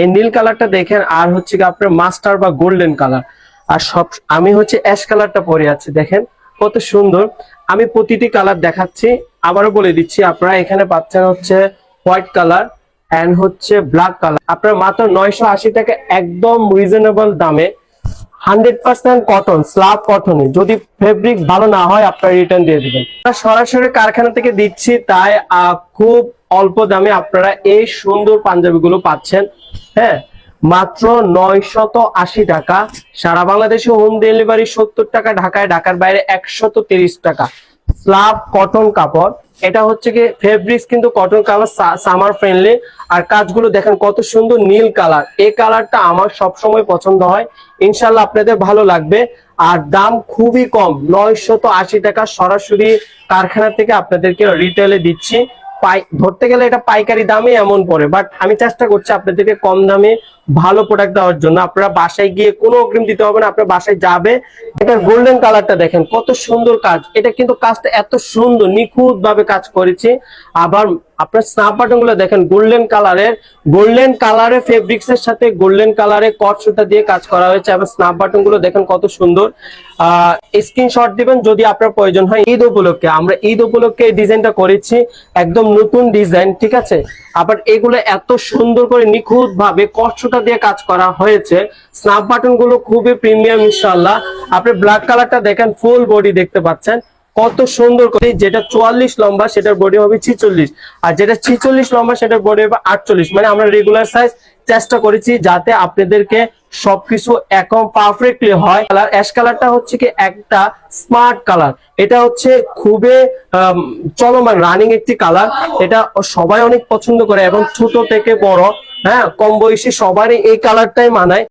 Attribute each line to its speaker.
Speaker 1: এই নীল কালারটা দেখেন, আর হচ্ছে কি আপনার মাস্টার বা গোল্ডেন কালার। আর সব, আমি হচ্ছে অ্যাশ কালারটা পরে আছি, দেখেন কত সুন্দর। আমি প্রতিটি কালার দেখাচ্ছি, আবারও বলে দিচ্ছি, আপনারা এখানে পাচ্ছেন হচ্ছে হোয়াইট কালার অ্যান্ড হচ্ছে ব্ল্যাক কালার। আপনার মাত্র নয়শো আশি টাকা একদম রিজনেবল দামে হান্ড্রেড পার্সেন্ট কটন স্লাব কটনে যদি ফেব্রিক ভালো না হয়, আপনারা রিটার্ন দিয়ে দেবেন। সরাসরি কারখানা থেকে দিচ্ছি, তাই খুব অল্প দামে আপনারা এই সুন্দর পাঞ্জাবিগুলো পাচ্ছেন। হ্যাঁ মাত্র নয়শত আশি টাকা। সারা বাংলাদেশে হোম ডেলিভারি সত্তর টাকা, ঢাকায়, ঢাকার বাইরে একশত টাকা। স্লাব কটন কাপড়। এটা হচ্ছে কি ফেব্রিক্স কিন্তু কটন কালার সামার ফ্রেন্ডলি আর কাজগুলো দেখেন কত সুন্দর নীল কালার এই কালারটা আমার সব সময় পছন্দ হয়। ইনশাল্লাহ আপনাদের ভালো লাগবে। আর দাম খুবই কম। নয়শত আশি টাকা সরাসরি কারখানা থেকে আপনাদেরকে রিটেলে দিচ্ছি। পাই, ধরতে গেলে এটা পাইকারি দামে এমন পড়ে। বাট আমি চেষ্টা করছি আপনাদেরকে কম দামে ভালো প্রোডাক্ট দেওয়ার জন্য। আপনারা বাসায় গিয়ে কোনো অগ্রিম দিতে হবে না, আপনার বাসায় যাবে। এটার গোল্ডেন কালারটা দেখেন, কত সুন্দর কাজ। এটা কিন্তু কাজটা এত সুন্দর নিখুঁত ভাবে কাজ করেছে। আবার আপনার স্নাপ বাটনগুলো দেখেন গোল্ডেন কালারের গোল্ডেন কালারের ফেব্রিক্স এর সাথে গোল্ডেন কালারের কট সুতা দিয়ে কাজ করা হয়েছে। আবার স্নাপ বাটনগুলো দেখেন, কত সুন্দর। আহ স্ক্রিনশট দিবেন যদি আপনার প্রয়োজন হয় ঈদ উপলক্ষে। আমরা ঈদ উপলক্ষে এই ডিজাইনটা করেছি, একদম নতুন ডিজাইন ঠিক আছে? আবার এগুলো এত সুন্দর করে নিখুঁত ভাবে কট সুতা দিয়ে কাজ করা হয়েছে। স্নাপ বাটনগুলো খুবই প্রিমিয়াম ইনশাল্লাহ আপনি ব্ল্যাক কালারটা দেখেন ফুল বডি দেখতে পাচ্ছেন। কত সুন্দর করে যেটা চুয়াল্লিশ লম্বা, সেটার বডি হবে ছিচল্লিশ। আর যেটা ছিচল্লিশ লম্বা, সেটার বডি হবে আটচল্লিশ। মানে আমরা রেগুলার সাইজ চেষ্টা করেছি যাতে আপনাদেরকে সবকিছু একদম পারফেক্টলি হয়। কালার অ্যাশ কালারটা হচ্ছে কি একটা স্মার্ট কালার এটা হচ্ছে খুবই চলমান রানিং একটি কালার এটা সবাই অনেক পছন্দ করে এবং ছোট থেকে বড় হ্যাঁ কম বয়সী সবারই এই কালারটাই মানায়।